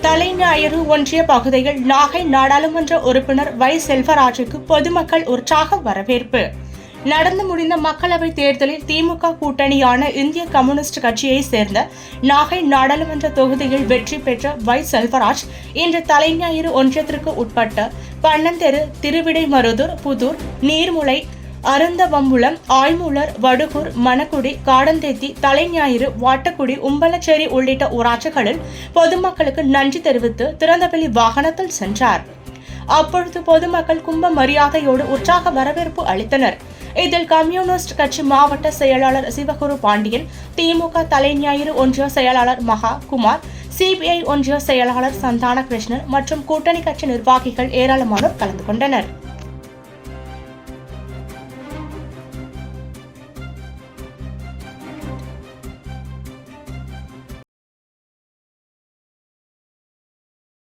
தலைஞாயிறு ஒன்றிய பகுதியில் நாகை நாடாளுமன்ற உறுப்பினர் வை. செல்வராஜுக்கு பொதுமக்கள் உற்சாக வரவேற்பு. நடந்து முடிந்த மக்களவைத் தேர்தலில் திமுக கூட்டணியான இந்திய கம்யூனிஸ்ட் கட்சியை சேர்ந்த நாகை நாடாளுமன்ற தொகுதியில் வெற்றி பெற்ற வை. செல்வராஜ் இன்று தலைஞாயிறு ஒன்றியத்திற்கு உட்பட்ட பன்னந்தெரு திருவிடைமருதூர் புதூர் நீர்முலை அருந்தவம்புலம் ஆய்மூலர் வடுகூர் மணக்குடி காடந்தேத்தி தலைஞாயிறு வாட்டக்குடி உம்பலச்சேரி உள்ளிட்ட ஊராட்சிகளில் பொதுமக்களுக்கு நன்றி தெரிவித்து திறந்தவெளி வாகனத்தில் சென்றார். அப்பொழுது பொதுமக்கள் கும்ப மரியாதையோடு உற்சாக வரவேற்பு அளித்தனர். இதில் கம்யூனிஸ்ட் கட்சி மாவட்ட செயலாளர் சிவகுரு பாண்டியன் திமுக தலைஞாயிறு ஒன்றிய செயலாளர் மகா குமார் சிபிஐ ஒன்றிய செயலாளர் சந்தான கிருஷ்ணன் மற்றும் கூட்டணி கட்சி நிர்வாகிகள் ஏராளமானோர் கலந்து கொண்டனர்.